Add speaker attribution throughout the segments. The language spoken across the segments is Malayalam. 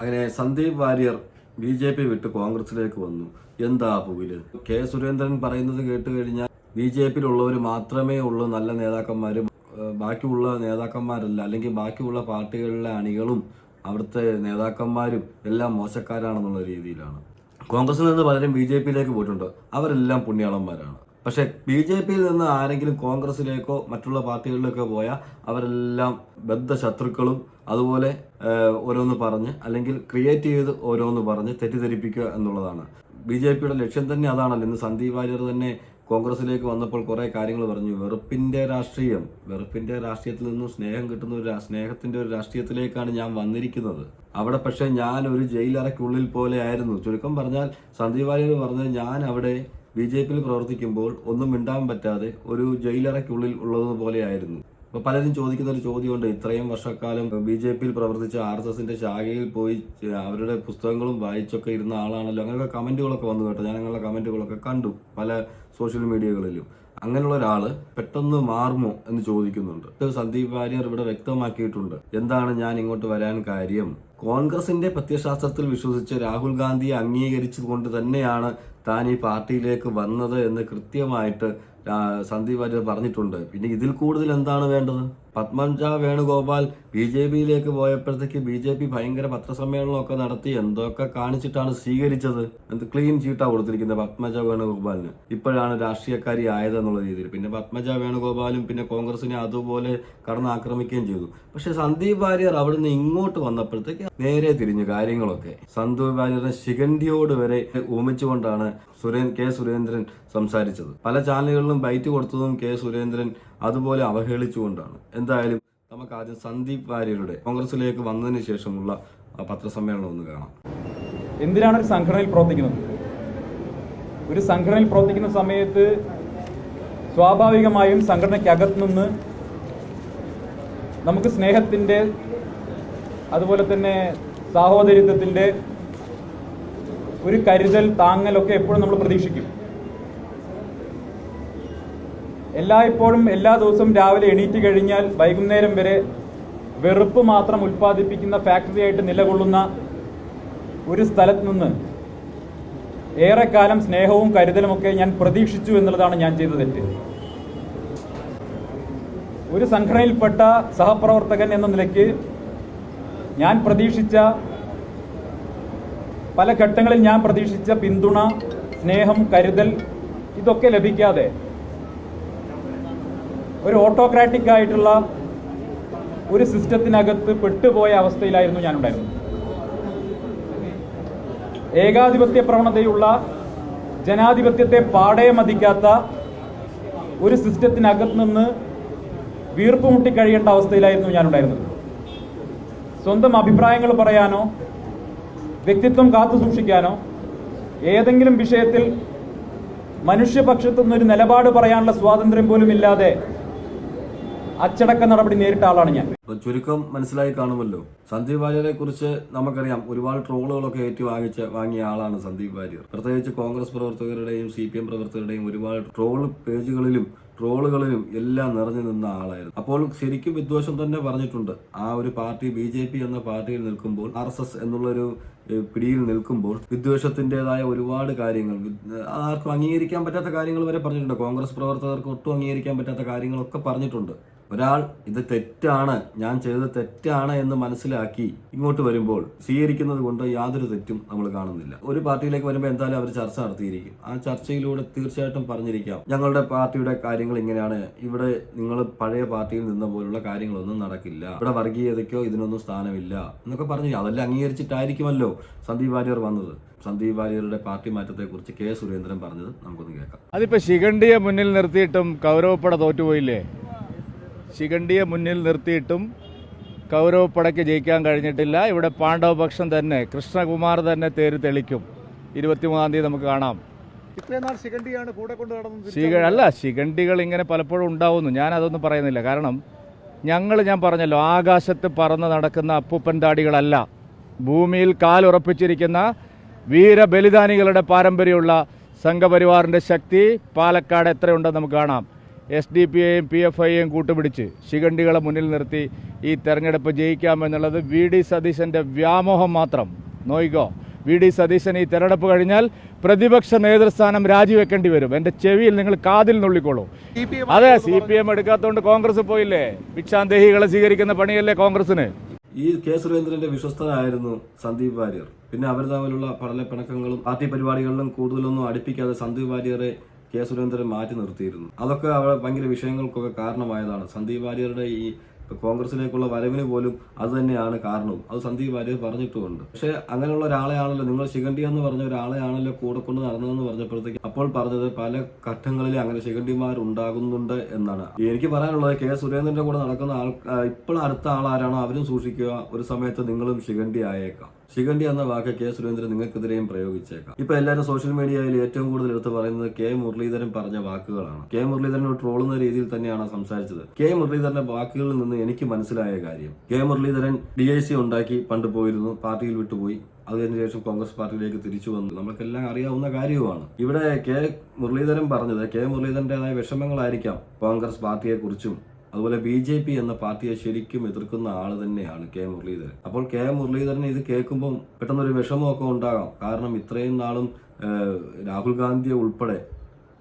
Speaker 1: അങ്ങനെ Sandeep Warrier B J P വിട്ട് കോൺഗ്രസിലേക്ക് വന്നു. എന്താ പുകിൽ? കെ സുരേന്ദ്രൻ പറയുന്നത് കേട്ട് കഴിഞ്ഞാൽ ബി ജെ പിയിലുള്ളവർ മാത്രമേ ഉള്ളൂ നല്ല നേതാക്കന്മാരും ബാക്കിയുള്ള നേതാക്കന്മാരല്ല അല്ലെങ്കിൽ ബാക്കിയുള്ള പാർട്ടികളിലെ അണികളും അവിടുത്തെ നേതാക്കന്മാരും എല്ലാം മോശക്കാരാണെന്നുള്ള രീതിയിലാണ്. കോൺഗ്രസിൽ നിന്ന് പലരും ബി ജെ പിയിലേക്ക് പോയിട്ടുണ്ട്. അവരെല്ലാം പുണ്യാളന്മാരാണ്. പക്ഷെ ബി ജെ പിയിൽ നിന്ന് ആരെങ്കിലും കോൺഗ്രസിലേക്കോ മറ്റുള്ള പാർട്ടികളിലേക്കോ പോയാൽ അവരെല്ലാം ബദ്ധ ശത്രുക്കളും അതുപോലെ ഓരോന്ന് പറഞ്ഞ് അല്ലെങ്കിൽ ക്രിയേറ്റ് ചെയ്ത് ഓരോന്ന് പറഞ്ഞ് തെറ്റിദ്ധരിപ്പിക്കുക എന്നുള്ളതാണ്. ബി ജെ പിയുടെ ലക്ഷ്യം തന്നെ അതാണല്ലോ. ഇന്ന് സന്ദീപ് വാര്യർ തന്നെ കോൺഗ്രസിലേക്ക് വന്നപ്പോൾ കുറെ കാര്യങ്ങൾ പറഞ്ഞു. വെറുപ്പിന്റെ രാഷ്ട്രീയം വെറുപ്പിന്റെ രാഷ്ട്രീയത്തിൽ നിന്നും സ്നേഹം കിട്ടുന്ന ഒരു സ്നേഹത്തിന്റെ ഒരു രാഷ്ട്രീയത്തിലേക്കാണ് ഞാൻ വന്നിരിക്കുന്നത്. അവിടെ പക്ഷേ ഞാൻ ഒരു ജയിലറയ്ക്കുള്ളിൽ പോലെ ആയിരുന്നു. ചുരുക്കം പറഞ്ഞാൽ സന്ദീപ് വാര്യർ പറഞ്ഞത് ഞാൻ അവിടെ ബി ജെ പിയിൽ പ്രവർത്തിക്കുമ്പോൾ ഒന്നും മിണ്ടാൻ പറ്റാതെ ഒരു ജയിലറയ്ക്കുള്ളിൽ ഉള്ളതുപോലെയായിരുന്നു അപ്പൊ പലരും ചോദിക്കുന്ന ഒരു ചോദ്യമുണ്ട് ഇത്രയും വർഷക്കാലം ബി ജെ പിയിൽ പ്രവർത്തിച്ച ആർ എസ് എസിന്റെ ശാഖയിൽ പോയി അവരുടെ പുസ്തകങ്ങളും വായിച്ചൊക്കെ ഇരുന്ന ആളാണല്ലോ. അങ്ങനെയൊക്കെ കമന്റുകളൊക്കെ വന്നു കേട്ടോ. ഞാൻ അങ്ങനെയുള്ള കമന്റുകളൊക്കെ കണ്ടു പല സോഷ്യൽ മീഡിയകളിലും. അങ്ങനെയുള്ള ഒരാൾ പെട്ടെന്ന് മാറുമോ എന്ന് ചോദിക്കുന്നുണ്ട്. സന്ദീപ് വാര്യർ ഇവിടെ വ്യക്തമാക്കിയിട്ടുണ്ട്. എന്താണ് ഞാൻ ഇങ്ങോട്ട് വരാൻ കാര്യം? കോൺഗ്രസിന്റെ പ്രത്യയശാസ്ത്രത്തിൽ വിശ്വസിച്ച് രാഹുൽ ഗാന്ധിയെ അംഗീകരിച്ചുകൊണ്ട് തന്നെയാണ് താൻ ഈ പാർട്ടിയിലേക്ക് വന്നത് എന്ന് കൃത്യമായിട്ട് സന്ദീപ് വാര്യർ പറഞ്ഞിട്ടുണ്ട്. പിന്നെ ഇതിൽ കൂടുതൽ എന്താണ് വേണ്ടത്? പത്മജ വേണുഗോപാൽ ബി ജെ പിയിലേക്ക് പോയപ്പോഴത്തേക്ക് ബി ജെ പി ഭയങ്കര പത്രസമ്മേളനമൊക്കെ നടത്തി എന്തൊക്കെ കാണിച്ചിട്ടാണ് സ്വീകരിച്ചത്? എന്ത് ക്ലീൻ ചീട്ടാ കൊടുത്തിരിക്കുന്നത് പത്മജ വേണുഗോപാലിന്. ഇപ്പോഴാണ് രാഷ്ട്രീയക്കാരി ആയതെന്നുള്ള രീതിയിൽ. പിന്നെ പത്മജ വേണുഗോപാലും പിന്നെ കോൺഗ്രസിനെ അതുപോലെ കടന്നാക്രമിക്കുകയും ചെയ്തു. പക്ഷെ സന്ദീപ് വാര്യർ അവിടുന്ന് ഇങ്ങോട്ട് വന്നപ്പോഴത്തേക്ക് നേരെ തിരിഞ്ഞു കാര്യങ്ങളൊക്കെ. സന്തു വാര്യറിനെ ശിഖണ്ഡിയോട് വരെ ഊമിച്ചുകൊണ്ടാണ് സുരേ കെ സുരേന്ദ്രൻ സംസാരിച്ചത്. പല ചാനലുകളിലും ബൈറ്റ് കൊടുത്തതും കെ സുരേന്ദ്രൻ അതുപോലെ അവഹേളിച്ചുകൊണ്ടാണ്. എന്തായാലും നമുക്ക് ആദ്യം സന്ദീപ് വാര്യരുടെ കോൺഗ്രസിലേക്ക് വന്നതിന് ശേഷമുള്ള പത്രസമ്മേളനം ഒന്ന് കാണാം.
Speaker 2: എന്തിനാണ് ഒരു സംഘടനയിൽ പ്രവർത്തിക്കുന്നത്? ഒരു സംഘടനയിൽ പ്രവർത്തിക്കുന്ന സമയത്ത് സ്വാഭാവികമായും സംഘടനയ്ക്കകത്ത് നിന്ന് നമുക്ക് സ്നേഹത്തിന്റെ അതുപോലെ തന്നെ സാഹോദര്യത്വത്തിന്റെ ഒരു കരുതൽ താങ്ങലൊക്കെ എപ്പോഴും നമ്മൾ പ്രതീക്ഷിക്കും. എല്ലായ്പ്പോഴും എല്ലാ ദിവസവും രാവിലെ എണീറ്റ് കഴിഞ്ഞാൽ വൈകുന്നേരം വരെ വെറുപ്പ് മാത്രം ഉൽപ്പാദിപ്പിക്കുന്ന ഫാക്ടറി ആയിട്ട് നിലകൊള്ളുന്ന ഒരു സ്ഥലത്ത് നിന്ന് ഏറെക്കാലം സ്നേഹവും കരുതലുമൊക്കെ ഞാൻ പ്രതീക്ഷിച്ചു എന്നുള്ളതാണ് ഞാൻ ചെയ്ത തെറ്റ്. ഒരു സംഘടനയിൽപ്പെട്ട സഹപ്രവർത്തകൻ എന്ന നിലയ്ക്ക് ഞാൻ പ്രതീക്ഷിച്ച പല ഘട്ടങ്ങളിൽ ഞാൻ പ്രതീക്ഷിച്ച പിന്തുണ സ്നേഹം കരുതൽ ഇതൊക്കെ ലഭിക്കാതെ ഒരു ഓട്ടോക്രാറ്റിക് ആയിട്ടുള്ള ഒരു സിസ്റ്റത്തിനകത്ത് പെട്ടുപോയ അവസ്ഥയിലായിരുന്നു ഞാനുണ്ടായിരുന്നത്. ഏകാധിപത്യ പ്രവണതയുള്ള ജനാധിപത്യത്തെ പാടെ മതിക്കാത്ത ഒരു സിസ്റ്റത്തിനകത്ത് നിന്ന് വീർപ്പുമുട്ടി കഴിയേണ്ട അവസ്ഥയിലായിരുന്നു ഞാനുണ്ടായിരുന്നത്. സ്വന്തം അഭിപ്രായങ്ങൾ പറയാനോ വ്യക്തിത്വം കാത്തു സൂക്ഷിക്കാനോ ഏതെങ്കിലും വിഷയത്തിൽ മനുഷ്യപക്ഷത്തു നിന്നൊരു നിലപാട് പറയാനുള്ള സ്വാതന്ത്ര്യം പോലും ഇല്ലാതെ അച്ചടക്ക നടപടി നേരിട്ട ആളാണ് ഞാൻ.
Speaker 1: അപ്പൊ ചുരുക്കം മനസ്സിലായി കാണുമല്ലോ. സന്ദീപ് വാര്യരെ കുറിച്ച് നമുക്കറിയാം. ഒരുപാട് ട്രോളുകളൊക്കെ ഏറ്റു വാങ്ങിച്ച വാങ്ങിയ ആളാണ് സന്ദീപ് വാര്യർ. പ്രത്യേകിച്ച് കോൺഗ്രസ് പ്രവർത്തകരുടെയും സി പി എം പ്രവർത്തകരുടെയും ഒരുപാട് ട്രോൾ പേജുകളിലും ട്രോളുകളിലും എല്ലാം നിറഞ്ഞു നിന്ന ആളായിരുന്നു. അപ്പോൾ ശരിക്കും വിദ്വേഷം തന്നെ പറഞ്ഞിട്ടുണ്ട്. ആ ഒരു പാർട്ടി ബി ജെ പി എന്ന പാർട്ടിയിൽ നിൽക്കുമ്പോൾ ആർ എസ് എസ് എന്നുള്ളൊരു പിടിയിൽ നിൽക്കുമ്പോൾ വിദ്വേഷത്തിന്റെതായ ഒരുപാട് കാര്യങ്ങൾ ആർക്കും അംഗീകരിക്കാൻ പറ്റാത്ത കാര്യങ്ങൾ വരെ പറഞ്ഞിട്ടുണ്ട്. കോൺഗ്രസ് പ്രവർത്തകർക്ക് ഒട്ടും അംഗീകരിക്കാൻ പറ്റാത്ത കാര്യങ്ങളൊക്കെ പറഞ്ഞിട്ടുണ്ട്. ഒരാൾ ഇത് തെറ്റാണ് ഞാൻ ചെയ്തത് തെറ്റാണ് എന്ന് മനസ്സിലാക്കി ഇങ്ങോട്ട് വരുമ്പോൾ സ്വീകരിക്കുന്നത് കൊണ്ട് യാതൊരു തെറ്റും നമ്മൾ കാണുന്നില്ല. ഒരു പാർട്ടിയിലേക്ക് വരുമ്പോൾ എന്തായാലും അവർ ചർച്ച നടത്തിയിരിക്കും. ആ ചർച്ചയിലൂടെ തീർച്ചയായിട്ടും പറഞ്ഞിരിക്കാം. ഞങ്ങളുടെ പാർട്ടിയുടെ കാര്യങ്ങൾ ഇങ്ങനെയാണ്. ഇവിടെ നിങ്ങൾ പഴയ പാർട്ടിയിൽ നിന്ന പോലുള്ള കാര്യങ്ങളൊന്നും നടക്കില്ല. ഇവിടെ വർഗീയതയ്ക്കോ ഇതിനൊന്നും സ്ഥാനമില്ല എന്നൊക്കെ പറഞ്ഞു അതെല്ലാം അംഗീകരിച്ചിട്ടായിരിക്കുമല്ലോ സന്ദീപ് വാര്യർ വന്നത്. സന്ദീപ് വാര്യരുടെ പാർട്ടി മാറ്റത്തെക്കുറിച്ച് കെ സുരേന്ദ്രൻ പറഞ്ഞത് നമുക്കൊന്ന് കേൾക്കാം.
Speaker 3: അതിപ്പോ ശിഖണ്ഡിയെ മുന്നിൽ നിർത്തിയിട്ടും കൗരവപ്പട തോറ്റുപോയില്ലേ? ശിഖണ്ഡിയെ മുന്നിൽ നിർത്തിയിട്ടും കൗരവപ്പടയ്ക്ക് ജയിക്കാൻ കഴിഞ്ഞിട്ടില്ല. ഇവിടെ പാണ്ഡവപക്ഷം തന്നെ കൃഷ്ണകുമാർ തന്നെ തേര് തെളിക്കും. ഇരുപത്തിമൂന്നാം തീയതി നമുക്ക് കാണാം. ശിഖ അല്ല ശിഖണ്ഡികൾ ഇങ്ങനെ പലപ്പോഴും ഉണ്ടാവുന്നു. ഞാൻ അതൊന്നും പറയുന്നില്ല. കാരണം ഞങ്ങൾ ഞാൻ പറഞ്ഞല്ലോ ആകാശത്ത് പറന്ന് നടക്കുന്ന അപ്പൂപ്പൻ താടികളല്ല. ഭൂമിയിൽ കാലുറപ്പിച്ചിരിക്കുന്ന വീരബലിദാനികളുടെ പാരമ്പര്യമുള്ള സംഘപരിവാറിന്റെ ശക്തി പാലക്കാട് എത്രയുണ്ടെന്ന് നമുക്ക് കാണാം. എസ് ഡി പി ഐയും പി എഫ് ഐയും കൂട്ടുപിടിച്ച് ശിഖണ്ഡികളെ മുന്നിൽ നിർത്തി ഈ തെരഞ്ഞെടുപ്പ് ജയിക്കാമെന്നുള്ളത് വി ഡി സതീശന്റെ വ്യാമോഹം മാത്രം. നോയിക്കോ? വി ഡി സതീശൻ ഈ തെരഞ്ഞെടുപ്പ് കഴിഞ്ഞാൽ പ്രതിപക്ഷ നേതൃസ്ഥാനം രാജിവെക്കേണ്ടി വരും. എന്റെ ചെവിയിൽ നിങ്ങൾ കാതിൽ നുള്ളിക്കോളൂ. അതെ സി പി എം എടുക്കാത്തതുകൊണ്ട് കോൺഗ്രസ് പോയില്ലേ? ഭിക്ഷാന്തേഹികളെ സ്വീകരിക്കുന്ന പണിയല്ലേ കോൺഗ്രസിന്?
Speaker 1: ഈ കെ സുരേന്ദ്രന്റെ വിശ്വസ്തനായിരുന്നു സന്ദീപ് വാര്യർ. പിന്നെ അവർ തമ്മിലുള്ള പഠന പിണക്കങ്ങളും പാർട്ടി പരിപാടികളിലും കൂടുതലൊന്നും അടുപ്പിക്കാതെ സന്ദീപ് വാര്യറെ കെ സുരേന്ദ്രൻ മാറ്റി നിർത്തിയിരുന്നു. അതൊക്കെ അവിടെ ഭയങ്കര വിഷയങ്ങൾക്കൊക്കെ കാരണമായതാണ്. സന്ദീപ് വാര്യരുടെ ഈ കോൺഗ്രസിലേക്കുള്ള വരവിന് പോലും അത് തന്നെയാണ് കാരണവും. അത് സന്ദീപ് വാര്യർ പറഞ്ഞിട്ടുമുണ്ട്. പക്ഷേ അങ്ങനെയുള്ള ഒരാളെയാണല്ലോ നിങ്ങൾ ശിഖണ്ഡി എന്ന് പറഞ്ഞ ഒരാളെയാണല്ലോ കൂടെ കൊണ്ട് നടന്നതെന്ന് പറഞ്ഞപ്പോഴത്തേക്ക് അപ്പോൾ പറഞ്ഞത് പല ഘട്ടങ്ങളിൽ അങ്ങനെ ശിഖണ്ഡിമാർ ഉണ്ടാകുന്നുണ്ട് എന്നാണ്. എനിക്ക് പറയാനുള്ളത് കെ സുരേന്ദ്രന്റെ കൂടെ നടക്കുന്ന ആൾ ഇപ്പോൾ അടുത്ത ആളാരാണോ അവരും സൂക്ഷിക്കുക. ഒരു സമയത്ത് നിങ്ങളും ശിഖണ്ഡി ആയേക്കാം. ശിഖണ്ഡി എന്ന വാക്ക് കെ സുരേന്ദ്രൻ നിങ്ങൾക്കെതിരെയും പ്രയോഗിച്ചേക്കാം. ഇപ്പൊ എല്ലാവരും സോഷ്യൽ മീഡിയയിൽ ഏറ്റവും കൂടുതൽ എടുത്തു പറയുന്നത് കെ മുരളീധരൻ പറഞ്ഞ വാക്കുകളാണ്. കെ മുരളീധരൻ ട്രോളുന്ന രീതിയിൽ തന്നെയാണ് സംസാരിച്ചത്. കെ മുരളീധരന്റെ വാക്കുകളിൽ നിന്ന് എനിക്ക് മനസ്സിലായ കാര്യം K Muraleedharan D I C ഉണ്ടാക്കി പണ്ട് പോയിരുന്നു പാർട്ടിയിൽ വിട്ടുപോയി. അതിനുശേഷം കോൺഗ്രസ് പാർട്ടിയിലേക്ക് തിരിച്ചു വന്നു. നമുക്കെല്ലാം അറിയാവുന്ന കാര്യവുമാണ്. ഇവിടെ കെ മുരളീധരൻ പറഞ്ഞത് കെ മുരളീധരന്റെതായ വിഷമങ്ങളായിരിക്കാം കോൺഗ്രസ് പാർട്ടിയെക്കുറിച്ചും അതുപോലെ ബി ജെ പി എന്ന പാർട്ടിയെ ശരിക്കും എതിർക്കുന്ന ആൾ തന്നെയാണ് കെ മുരളീധരൻ. അപ്പോൾ കെ മുരളീധരൻ ഇത് കേൾക്കുമ്പോൾ പെട്ടെന്നൊരു വിഷമമൊക്കെ ഉണ്ടാകാം. കാരണം ഇത്രയും നാളും രാഹുൽ ഗാന്ധിയെ ഉൾപ്പെടെ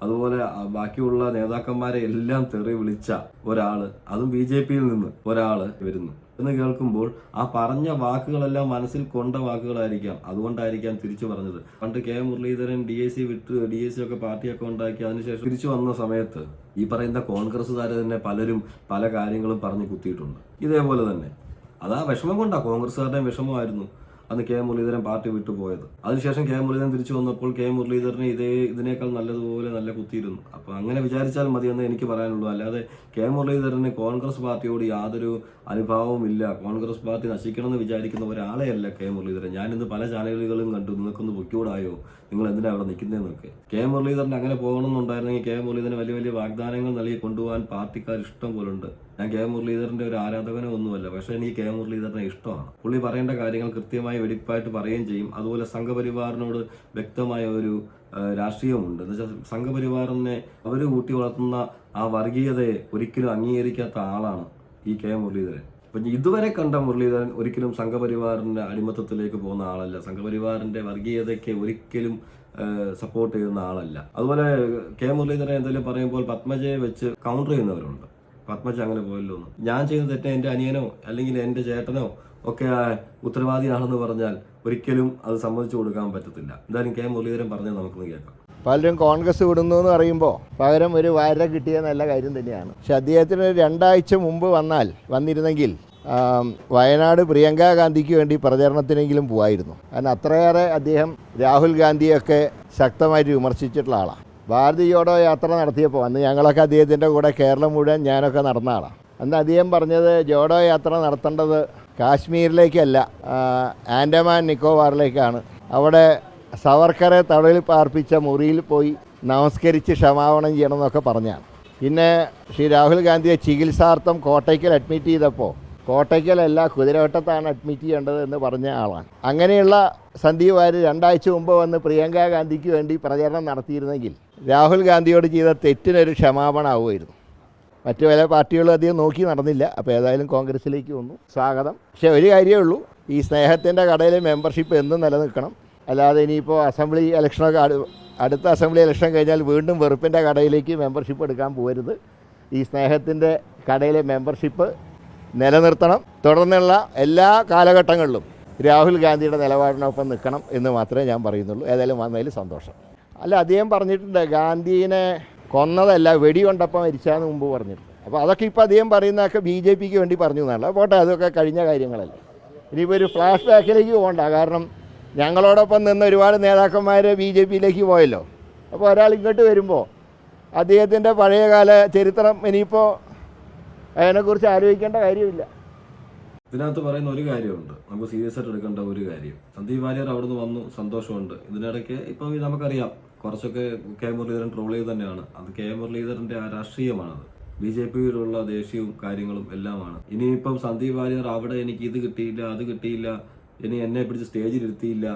Speaker 1: അതുപോലെ ബാക്കിയുള്ള നേതാക്കന്മാരെ എല്ലാം തെറി വിളിച്ച ഒരാൾ അതും ബി ജെ പിയിൽ നിന്ന് ഒരാൾ വരുന്നു. എന്ന് കേൾക്കുമ്പോൾ ആ പറഞ്ഞ വാക്കുകളെല്ലാം മനസ്സിൽ കൊണ്ട വാക്കുകളായിരിക്കാം. അതുകൊണ്ടായിരിക്കാം തിരിച്ചു പറഞ്ഞത്. പണ്ട് K Muraleedharan D S C വിട്ട് ഡി എസ് സി ഒക്കെ പാർട്ടിയൊക്കെ ഉണ്ടാക്കി അതിനുശേഷം തിരിച്ചു വന്ന സമയത്ത് ഈ പറയുന്ന കോൺഗ്രസ്സുകാർ തന്നെ പലരും പല കാര്യങ്ങളും പറഞ്ഞു കുത്തിയിട്ടുണ്ട്. ഇതേപോലെ തന്നെ. അതാ വിഷമം കൊണ്ടാ കോൺഗ്രസ്സുകാരുടെയും വിഷമമായിരുന്നു. അന്ന് കെ മുരളീധരൻ പാർട്ടി വിട്ടു പോയത്. അതിനുശേഷം കെ മുരളീധരൻ തിരിച്ചു വന്നപ്പോൾ കെ മുരളീധരന് ഇതേ ഇതിനേക്കാൾ നല്ലതുപോലെ നല്ല കുത്തിയിരുന്നു. അപ്പൊ അങ്ങനെ വിചാരിച്ചാൽ മതിയെന്ന് എനിക്ക് പറയാനുള്ളൂ. അല്ലാതെ കെ മുരളീധരന് കോൺഗ്രസ് പാർട്ടിയോട് യാതൊരു അനുഭാവവും ഇല്ല. കോൺഗ്രസ് പാർട്ടി നശിക്കണമെന്ന് വിചാരിക്കുന്ന ഒരാളെയല്ല കെ മുരളീധരൻ. ഞാൻ ഇന്ന് പല ചാനലുകളും കണ്ടു. നിങ്ങൾക്കൊന്ന് പൊക്കിയോടായോ നിങ്ങൾ എന്തിനാ അവിടെ നിൽക്കുന്നതെന്നൊക്കെ. കെ മുരളീധരൻ അങ്ങനെ പോകണമെന്നുണ്ടായിരുന്നെങ്കിൽ കെ മുരളീധരൻ വലിയ വലിയ വാഗ്ദാനങ്ങൾ നൽകി കൊണ്ടുപോകാൻ പാർട്ടിക്കാർ ഇഷ്ടം പോലുണ്ട്. ഞാൻ കെ മുരളീധരന്റെ ഒരു ആരാധകനോ ഒന്നുമല്ല പക്ഷെ എനിക്ക് കെ മുരളീധരനെ ഇഷ്ടമാണ്. പുള്ളി പറയേണ്ട കാര്യങ്ങൾ കൃത്യമായി വെടിപ്പായിട്ട് പറയുകയും ചെയ്യും. അതുപോലെ സംഘപരിവാറിനോട് വ്യക്തമായ ഒരു രാഷ്ട്രീയമുണ്ട് എന്ന് വെച്ചാൽ സംഘപരിവാറിനെ അവർ കൂട്ടി വളർത്തുന്ന ആ വർഗീയതയെ ഒരിക്കലും അംഗീകരിക്കാത്ത ആളാണ് ഈ കെ മുരളീധരൻ. അപ്പൊ ഇതുവരെ കണ്ട മുരളീധരൻ ഒരിക്കലും സംഘപരിവാറിന്റെ അടിമത്തത്തിലേക്ക് പോകുന്ന ആളല്ല. സംഘപരിവാറിന്റെ വർഗീയതയ്ക്ക് ഒരിക്കലും സപ്പോർട്ട് ചെയ്യുന്ന ആളല്ല. അതുപോലെ കെ മുരളീധരൻ എന്തെങ്കിലും പറയുമ്പോൾ പത്മജയെ വെച്ച് കൗണ്ടർ ചെയ്യുന്നവരുണ്ട്. പത്മജ അങ്ങനെ പോയല്ലോ എന്ന്. ഞാൻ ചെയ്ത തെറ്റ് എന്റെ അനിയനോ അല്ലെങ്കിൽ എന്റെ ചേട്ടനോ ഒക്കെ ഉത്തരവാദിയാണെന്ന് പറഞ്ഞാൽ ഒരിക്കലും അത് സമ്മതിച്ചു കൊടുക്കാൻ പറ്റത്തില്ല. എന്തായാലും കെ മുരളീധരൻ പറഞ്ഞത് നമുക്കൊന്ന് കേൾക്കാം.
Speaker 4: പലരും കോൺഗ്രസ് വിടുന്നു എന്ന് പറയുമ്പോൾ പകരം ഒരു വാര കിട്ടിയ നല്ല കാര്യം തന്നെയാണ്. പക്ഷെ അദ്ദേഹത്തിന് രണ്ടാഴ്ച മുമ്പ് വന്നാൽ വന്നിരുന്നെങ്കിൽ വയനാട് പ്രിയങ്ക ഗാന്ധിക്ക് വേണ്ടി പ്രചരണത്തിനെങ്കിലും പോവായിരുന്നു. കാരണം അത്രയേറെ അദ്ദേഹം രാഹുൽ ഗാന്ധിയൊക്കെ ശക്തമായിട്ട് വിമർശിച്ചിട്ടുള്ള ആളാണ് ഭാരതി ജോഡോ യാത്ര നടത്തിയപ്പോൾ അന്ന് ഞങ്ങളൊക്കെ അദ്ദേഹത്തിന്റെ കൂടെ കേരളം മുഴുവൻ ഞാനൊക്കെ നടന്ന ആളാണ് അന്ന് അദ്ദേഹം പറഞ്ഞത് ജോഡോ യാത്ര നടത്തേണ്ടത് കാശ്മീരിലേക്കല്ല ആൻഡമാൻ നിക്കോബാറിലേക്കാണ്. അവിടെ സവർക്കറെ തടവിൽ പാർപ്പിച്ച മുറിയിൽ പോയി നമസ്കരിച്ച് ക്ഷമാപണം ചെയ്യണം എന്നൊക്കെ പറഞ്ഞാണ്. പിന്നെ ശ്രീ രാഹുൽ ഗാന്ധിയെ ചികിത്സാർത്ഥം കോട്ടയ്ക്കൽ അഡ്മിറ്റ് ചെയ്തപ്പോൾ കോട്ടയ്ക്കലല്ല കുതിരവട്ടത്താണ് അഡ്മിറ്റ് ചെയ്യേണ്ടത് എന്ന് പറഞ്ഞ ആളാണ്. അങ്ങനെയുള്ള സന്ദീപ് വാര്യർ രണ്ടാഴ്ച മുമ്പ് വന്ന് പ്രിയങ്ക ഗാന്ധിക്ക് വേണ്ടി പ്രചരണം നടത്തിയിരുന്നെങ്കിൽ രാഹുൽ ഗാന്ധിയോട് ചെയ്ത തെറ്റിനൊരു ക്ഷമാപണം ആവുമായിരുന്നു മറ്റു പല പാർട്ടികളും അധികം നോക്കി നടന്നില്ല. അപ്പോൾ ഏതായാലും കോൺഗ്രസിലേക്ക് വന്നു. സ്വാഗതം. പക്ഷേ ഒരു കാര്യമേ ഉള്ളൂ. ഈ സ്നേഹത്തിന്റെ കടയിൽ മെമ്പർഷിപ്പ് എന്നും നിലനിൽക്കണം. അല്ലാതെ ഇനിയിപ്പോൾ അസംബ്ലി ഇലക്ഷനൊക്കെ അടുത്ത അസംബ്ലി ഇലക്ഷൻ കഴിഞ്ഞാൽ വീണ്ടും വെറുപ്പിന്റെ കടയിലേക്ക് മെമ്പർഷിപ്പ് എടുക്കാൻ പോകരുത്. ഈ സ്നേഹത്തിന്റെ കടയിലെ മെമ്പർഷിപ്പ് നിലനിർത്തണം. തുടർന്നുള്ള എല്ലാ കാലഘട്ടങ്ങളിലും രാഹുൽ ഗാന്ധിയുടെ നിലപാടിനൊപ്പം നിൽക്കണം എന്ന് മാത്രമേ ഞാൻ പറയുന്നുള്ളൂ. ഏതായാലും വന്നതിൽ സന്തോഷം. അല്ല അദ്ദേഹം പറഞ്ഞിട്ടുണ്ട് ഗാന്ധിനെ കൊന്നതല്ല വെടി കൊണ്ടപ്പം മരിച്ചാന്ന് മുമ്പ് പറഞ്ഞിട്ടുണ്ട്. അപ്പോൾ അതൊക്കെ ഇപ്പോൾ അദ്ദേഹം പറയുന്നതൊക്കെ ബി ജെ പിക്ക് വേണ്ടി പറഞ്ഞു എന്നല്ല പോട്ടെ അതൊക്കെ കഴിഞ്ഞ കാര്യങ്ങളല്ലേ. ഇനിയിപ്പോൾ ഒരു ഫ്ലാഷ് ബാക്കിലേക്ക് പോകണ്ട. കാരണം ഞങ്ങളോടൊപ്പം നിന്ന് ഒരുപാട് നേതാക്കന്മാർ ബി ജെ പിയിലേക്ക് പോയല്ലോ. അപ്പോൾ ഒരാൾ ഇങ്ങോട്ട് വരുമ്പോൾ അദ്ദേഹത്തിന്റെ പഴയകാല ചരിത്രം ഇനിയിപ്പോൾ അതിനെക്കുറിച്ച് ആലോചിക്കേണ്ട കാര്യമില്ല.
Speaker 1: ഇതിനകത്ത് പറയുന്ന ഒരു കാര്യമുണ്ട്. നമുക്ക് സീരിയസ് ആയിട്ട് എടുക്കേണ്ട ഒരു കാര്യം. സന്ദീപ് വാര്യർ അവിടുന്ന് വന്നു സന്തോഷമുണ്ട്. ഇതിനിടയ്ക്ക് ഇപ്പം നമുക്കറിയാം. കുറച്ചൊക്കെ കെ. മുരളീധരൻ ട്രോൾ ചെയ്ത് തന്നെയാണ്. അത് കെ. മുരളീധരന്റെ ആ രാഷ്ട്രീയമാണത്. ബി ജെ പിയിലുള്ള ദേഷ്യവും കാര്യങ്ങളും എല്ലാമാണ്. ഇനിയിപ്പം സന്ദീപ് വാര്യർ അവിടെ എനിക്ക് ഇത് കിട്ടിയില്ല അത് കിട്ടിയില്ല ഇനി എന്നെ പിടിച്ച് സ്റ്റേജിൽ ഇരുത്തിയില്ല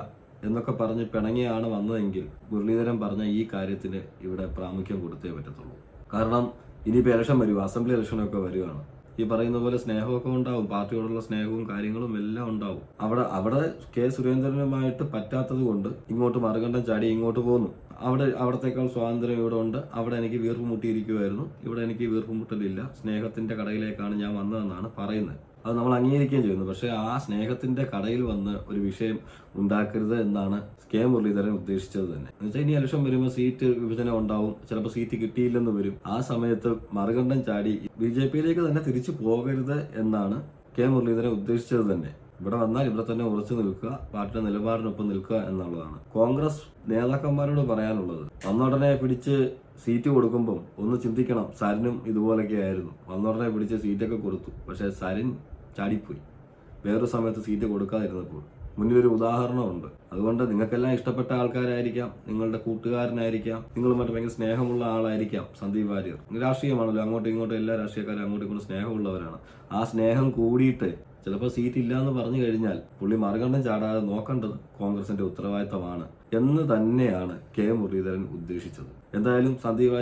Speaker 1: എന്നൊക്കെ പറഞ്ഞ് പിണങ്ങിയാണ് വന്നതെങ്കിൽ മുരളീധരൻ പറഞ്ഞ ഈ കാര്യത്തിന് ഇവിടെ പ്രാമുഖ്യം കൊടുത്തേ പറ്റത്തുള്ളൂ. കാരണം ഇനിയിപ്പോൾ ഇലക്ഷൻ വരും അസംബ്ലി ഇലക്ഷനൊക്കെ വരികയാണ്. ഈ പറയുന്ന പോലെ സ്നേഹമൊക്കെ ഉണ്ടാവും പാർട്ടിയോടുള്ള സ്നേഹവും കാര്യങ്ങളും എല്ലാം ഉണ്ടാവും. അവിടെ അവിടെ കെ. സുരേന്ദ്രനുമായിട്ട് പറ്റാത്തത് കൊണ്ട് ഇങ്ങോട്ട് മറുകണ്ഠം ചാടി ഇങ്ങോട്ട് പോന്നു. അവിടെ അവിടത്തേക്കാൾ സ്വാതന്ത്ര്യം ഇവിടെ ഉണ്ട്. അവിടെ എനിക്ക് വീർപ്പ് മുട്ടിയിരിക്കുമായിരുന്നു ഇവിടെ എനിക്ക് വീർപ്പ് മുട്ടലില്ല. സ്നേഹത്തിന്റെ കടയിലേക്കാണ് ഞാൻ വന്നതെന്നാണ് പറയുന്നത്. അത് നമ്മൾ അംഗീകരിക്കുകയും ചെയ്യുന്നു. പക്ഷേ ആ സ്നേഹത്തിന്റെ കടയിൽ വന്ന് ഒരു വിഷയം ഉണ്ടാക്കരുത് എന്നാണ് കെ മുരളീധരൻ ഉദ്ദേശിച്ചത് തന്നെ. എന്നുവെച്ചാൽ ഇനി അലക്ഷം വരുമ്പോൾ സീറ്റ് വിഭജനം ഉണ്ടാവും. ചിലപ്പോൾ സീറ്റ് കിട്ടിയില്ലെന്ന് വരും. ആ സമയത്ത് മറുകണ്ഠം ചാടി ബി ജെ പിയിലേക്ക് തന്നെ തിരിച്ചു പോകരുത് എന്നാണ് കെ മുരളീധരൻ ഉദ്ദേശിച്ചത് തന്നെ. ഇവിടെ വന്നാൽ ഇവിടെ തന്നെ ഉറച്ചു നിൽക്കുക പാർട്ടിയുടെ നിലപാടിനൊപ്പം നിൽക്കുക എന്നുള്ളതാണ്. കോൺഗ്രസ് നേതാക്കന്മാരോട് പറയാനുള്ളത് വന്നുടനെ പിടിച്ച് സീറ്റ് കൊടുക്കുമ്പം ഒന്ന് ചിന്തിക്കണം സരിനും ഇതുപോലൊക്കെ ആയിരുന്നു. വന്നുടനെ പിടിച്ച് സീറ്റൊക്കെ കൊടുത്തു പക്ഷേ സരിൻ ചാടിപ്പോയി. വേറൊരു സമയത്ത് സീറ്റ് കൊടുക്കാതിരുന്നപ്പോൾ. മുന്നിലൊരു ഉദാഹരണമുണ്ട്. അതുകൊണ്ട് നിങ്ങൾക്കെല്ലാം ഇഷ്ടപ്പെട്ട ആൾക്കാരായിരിക്കാം നിങ്ങളുടെ കൂട്ടുകാരനായിരിക്കാം നിങ്ങളുമായിട്ട് ഭയങ്കര സ്നേഹമുള്ള ആളായിരിക്കാം സന്ദീപ് വാര്യർ. രാഷ്ട്രീയമാണല്ലോ അങ്ങോട്ടും ഇങ്ങോട്ടും എല്ലാ രാഷ്ട്രീയക്കാരും അങ്ങോട്ടും ഇങ്ങോട്ടും സ്നേഹമുള്ളവരാണ്. ആ സ്നേഹം കൂടിയിട്ട് ചിലപ്പോൾ സീറ്റ് ഇല്ല എന്ന് പറഞ്ഞു കഴിഞ്ഞാൽ പുള്ളി മറുകണ്ഠം ചാടാതെ നോക്കേണ്ടത് കോൺഗ്രസിന്റെ ഉത്തരവാദിത്തമാണ് എന്ന് തന്നെയാണ് കെ മുരളീധരൻ ഉദ്ദേശിച്ചത്. എന്തായാലും സന്ദീപ്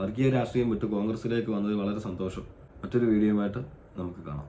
Speaker 1: വർഗീയ രാഷ്ട്രീയം വിട്ട് കോൺഗ്രസിലേക്ക് വന്നത് വളരെ സന്തോഷം. മറ്റൊരു വീഡിയോയുമായിട്ട് നമുക്ക് കാണാം.